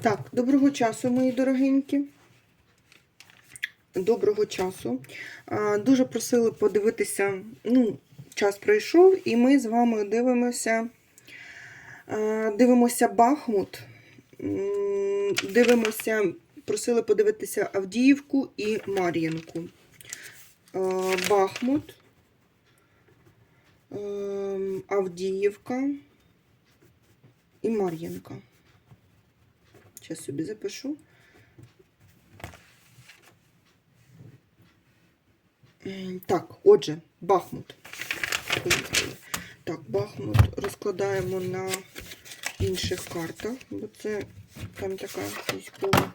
Так, доброго часу, мої дорогенькі. Доброго часу. Дуже просили подивитися, ну, час пройшов, і ми з вами дивимося. Дивимося Бахмут. Дивимося, просили подивитися Авдіївку і Мар'їнку. Бахмут, ем, Авдіївка і Мар'їнка. Зараз собі запишу. Так, отже, Бахмут. Так, Бахмут розкладаємо на інших картах, бо це там така військова.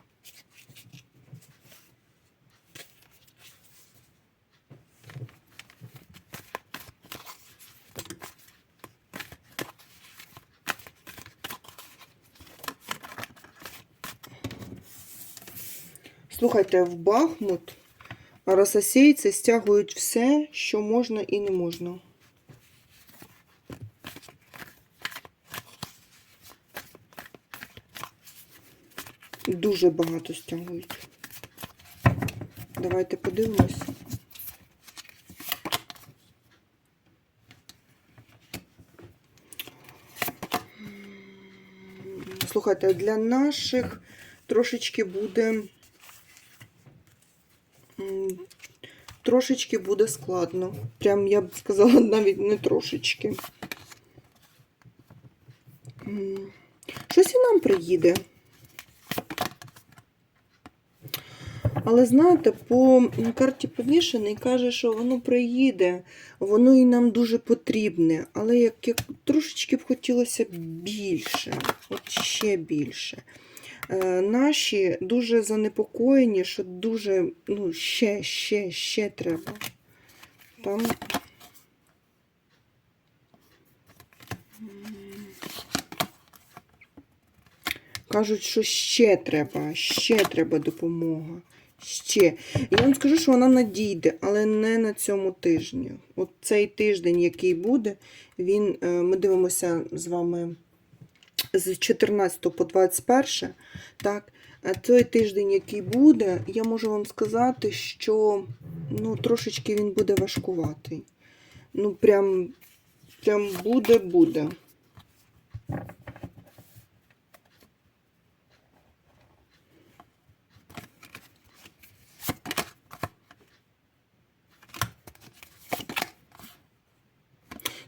Слухайте, в Бахмут рососейці стягують все, що можна і не можна. Дуже багато стягують. Давайте подивимось. Слухайте, для наших трошечки буде. Трошечки буде складно. Прям я б сказала, навіть не трошечки. Щось і нам приїде. Але знаєте, по карті повішений каже, що воно приїде, воно і нам дуже потрібне. Але як, як трошечки б хотілося більше, от ще більше. Е, наші дуже занепокоєні, що дуже, ну, ще, ще, ще треба. Там. Кажуть, що ще треба, ще треба допомога. Ще. Я вам скажу, що вона надійде, але не на цьому тижні. От цей тиждень, який буде, він, е, ми дивимося з вами з 14 по 21, так, той тиждень, який буде, я можу вам сказати, що ну, трошечки він буде важкуватий. Ну, прям, прям буде-буде.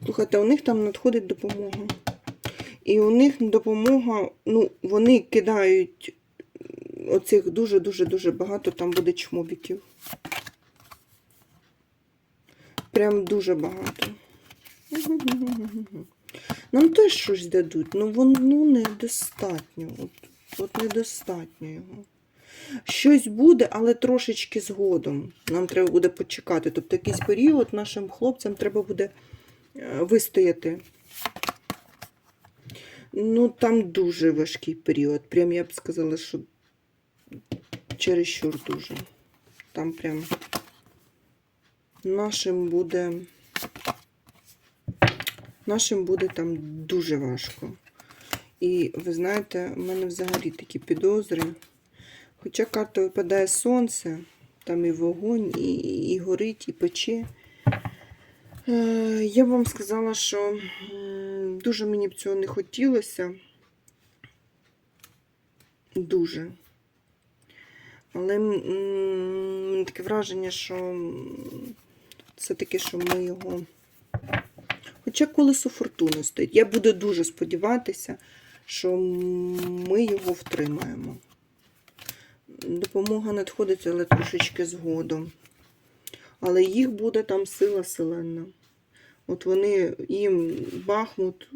Слухайте, у них там надходить допомога. І у них допомога, ну, вони кидають оцих дуже-дуже-дуже багато, там буде чмобіків. Прям дуже багато. Нам теж щось дадуть, ну воно ну, недостатньо. От, от недостатньо його. Щось буде, але трошечки згодом. Нам треба буде почекати. Тобто якийсь період нашим хлопцям треба буде е, вистояти. Ну, там дуже важкий період. Прям я б сказала, що чересчур дуже. Там прям нашим буде. Нашим буде там дуже важко. І ви знаєте, в мене взагалі такі підозри. Хоча карта випадає сонце, там і вогонь, і, і горить, і пече. Е, Я вам сказала, що дуже мені б цього не хотілося. Дуже. Але м, таке враження, що м, все-таки, що ми його. Хоча колесо фортуни стоїть. Я буду дуже сподіватися, що ми його втримаємо. Допомога надходить, але трошечки згодом. Але їх буде там сила селена. От вони, їм Бахмут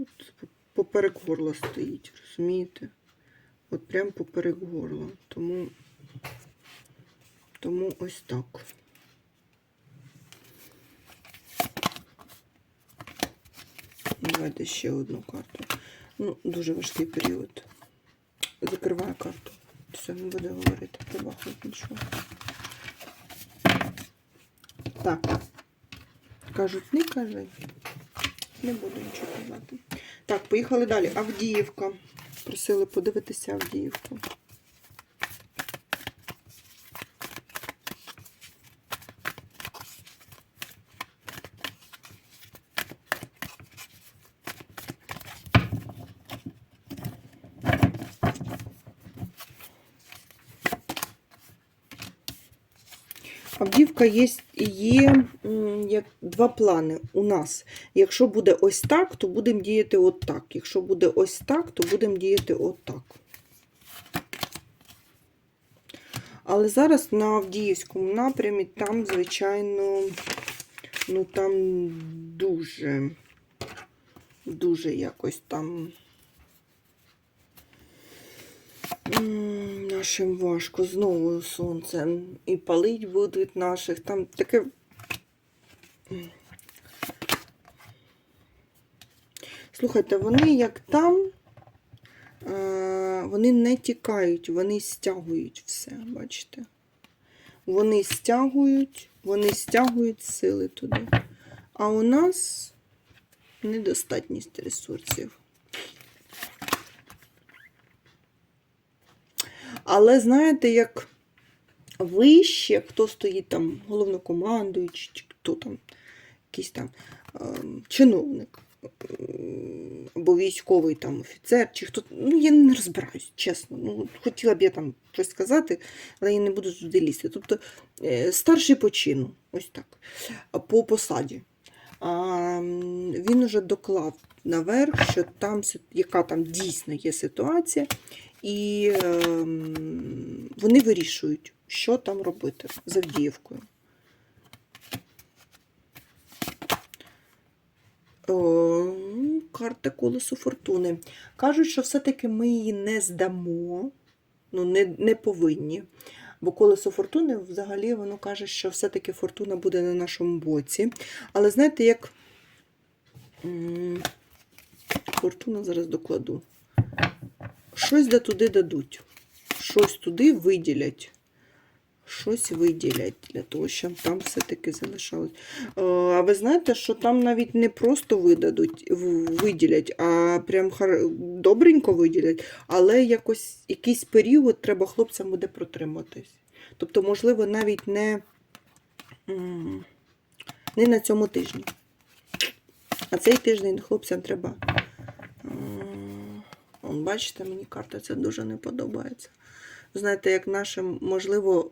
поперек горла стоїть, розумієте? От прям поперек горла. Тому, тому ось так. Давайте ще одну карту. Ну, дуже важкий період. Закриваю карту. Все, не буду говорити про Бахмут нічого. Так. Кажуть, не кажи. Не буду нічого казати. Так, поїхали далі. Авдіївка. просили подивитися Авдіївку. Авдіївка є, є як два плани у нас. Якщо буде ось так, то будемо діяти отак. Якщо буде ось так, то будемо діяти отак. Але зараз на Авдіївському напрямі там, звичайно, ну там дуже, дуже якось там. М, Нашим важко знову сонце. І палить будуть наших. Там таке. Слухайте, вони як там, е, вони не тікають, вони стягують все, бачите? Вони стягують, вони стягують сили туди. А у нас недостатність ресурсів. Але знаєте, як вище, хто стоїть там, головнокомандуючий, чи хто там, якийсь там ем, чиновник, або військовий там офіцер, чи хто. Ну, я не розбираюсь, чесно. Ну, хотіла б я там щось сказати, але я не буду туди лізти. Тобто е, старший по чину, ось так, по посаді. А, він уже доклав наверх, що там яка там дійсно є ситуація, і ем, вони вирішують, що там робити з Авдіївкою. Карта колесо фортуни. Кажуть, що все-таки ми її не здамо, ну, не, не повинні. Бо колесо фортуни взагалі воно каже, що все-таки фортуна буде на нашому боці. Але знаєте, як фортуна зараз докладу. Щось да туди дадуть. Щось туди виділять. Щось виділять для того, щоб там все-таки залишалось. Е, А ви знаєте, що там навіть не просто видадуть, виділять, а прям хар- добренько виділять, але якось якийсь період треба хлопцям буде протриматись. Тобто, можливо, навіть не, не на цьому тижні. А цей тиждень хлопцям треба. М, Он, бачите, мені карта це дуже не подобається. Знаєте, як нашим, можливо,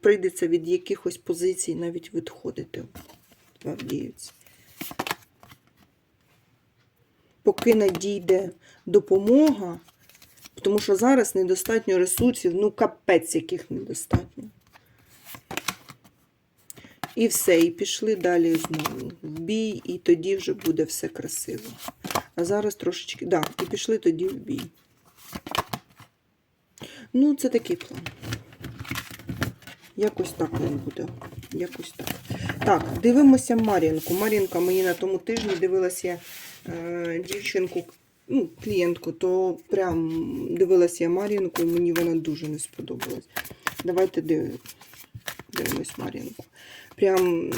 прийдеться від якихось позицій навіть відходити в. Поки надійде допомога, тому що зараз недостатньо ресурсів, ну капець, яких недостатньо. І все, і пішли далі знову в бій, і тоді вже буде все красиво. А зараз трошечки. Да, і пішли тоді в бій. Ну, це такий план. Якось так він буде. Якось так. Так, дивимося Мар'їнку. Мар'їнка мені на тому тижні дивилася е, дівчинку, ну, клієнтку, то прям дивилася я Мар'їнку, і мені вона дуже не сподобалась. Давайте див... дивимось Мар'їнку. Прям.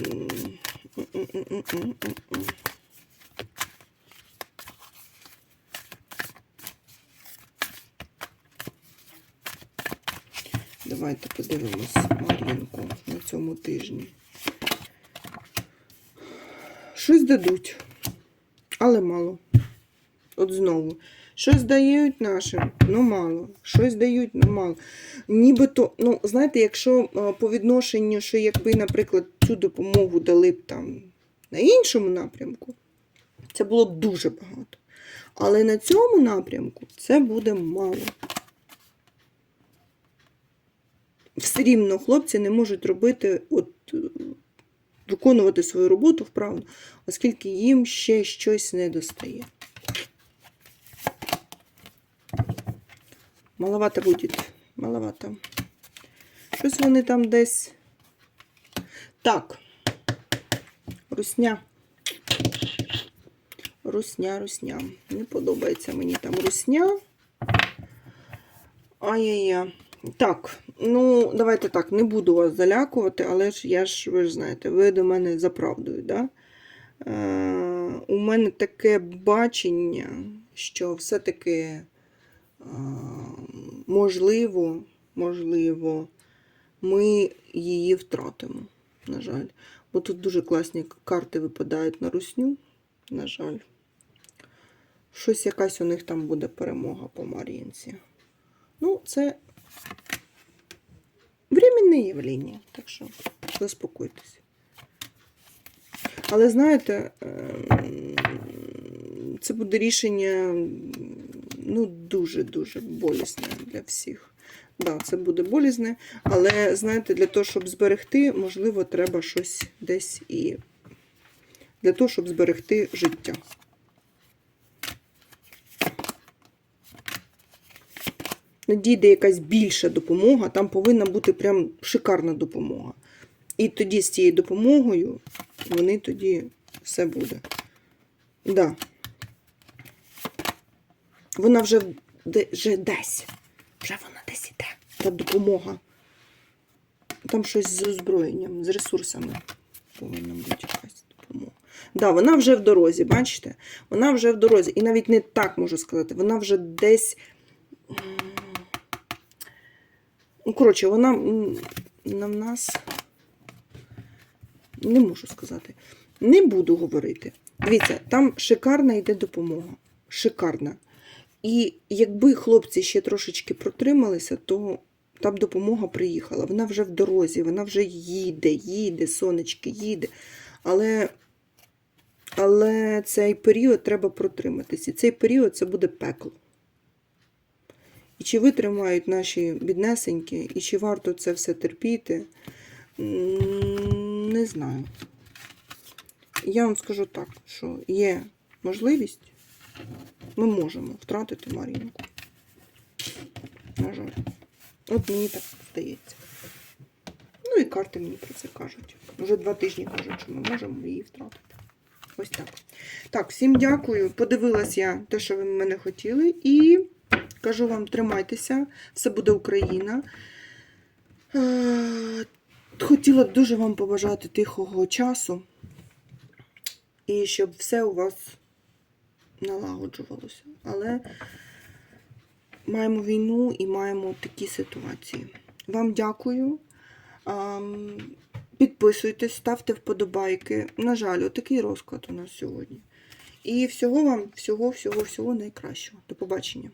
Давайте подивимось Мар'їнку на цьому тижні. Щось дадуть, але мало. От знову. Щось дають нашим, ну мало. Щось дають, ну мало. Нібито, ну, знаєте, якщо е, по відношенню, що якби, наприклад, цю допомогу дали б там на іншому напрямку, це було б дуже багато. Але на цьому напрямку це буде мало. Все рівно хлопці не можуть робити, от, виконувати свою роботу вправно, оскільки їм ще щось не достає. Маловато буде. Маловато. Щось вони там десь. Так. Русня. Русня, русня. Не подобається мені там русня. Ай-яй-яй. Так, ну, давайте так, не буду вас залякувати, але ж я ж, ви ж знаєте, ви до мене за правдою, да? Е, у мене таке бачення, що все-таки а, можливо, можливо, ми її втратимо, на жаль. Бо тут дуже класні карти випадають на русню, на жаль. Щось якась у них там буде перемога по Мар'їнці. Ну, це временне явлення, так що заспокойтесь. Але знаєте, ем, це буде рішення ну, дуже-дуже болісне для всіх. Да, це буде болісне, але знаєте, для того, щоб зберегти, можливо, треба щось десь і для того, щоб зберегти життя. Надійде якась більша допомога, там повинна бути прям шикарна допомога. І тоді з цією допомогою вони тоді все буде. Да. Вона вже, вже десь. Вже вона десь іде. Та допомога. Там щось з озброєнням, з ресурсами повинна бути якась допомога. Да, вона вже в дорозі, бачите? Вона вже в дорозі. І навіть не так можу сказати. Вона вже десь. Ну, коротше, вона на нас. Не можу сказати. Не буду говорити. Дивіться, там шикарна йде допомога. Шикарна. І якби хлопці ще трошечки протрималися, то та б допомога приїхала. Вона вже в дорозі, вона вже їде, їде, сонечки, їде. Але, але цей період треба протриматися. І цей період це буде пекло. І чи витримають наші біднесенькі, і чи варто це все терпіти, не знаю. Я вам скажу так, що є можливість, ми можемо втратити Марінку. На жаль. От мені так здається. Ну і карти мені про це кажуть. Вже два тижні кажуть, що ми можемо її втратити. Ось так. Так, всім дякую. Подивилась я те, що ви мене хотіли. І кажу вам, тримайтеся, все буде Україна. Е, Хотіла б дуже вам побажати тихого часу. І щоб все у вас налагоджувалося. Але маємо війну і маємо такі ситуації. Вам дякую. Підписуйтесь, ставте вподобайки. На жаль, отакий розклад у нас сьогодні. І всього вам, всього, всього, всього найкращого. До побачення.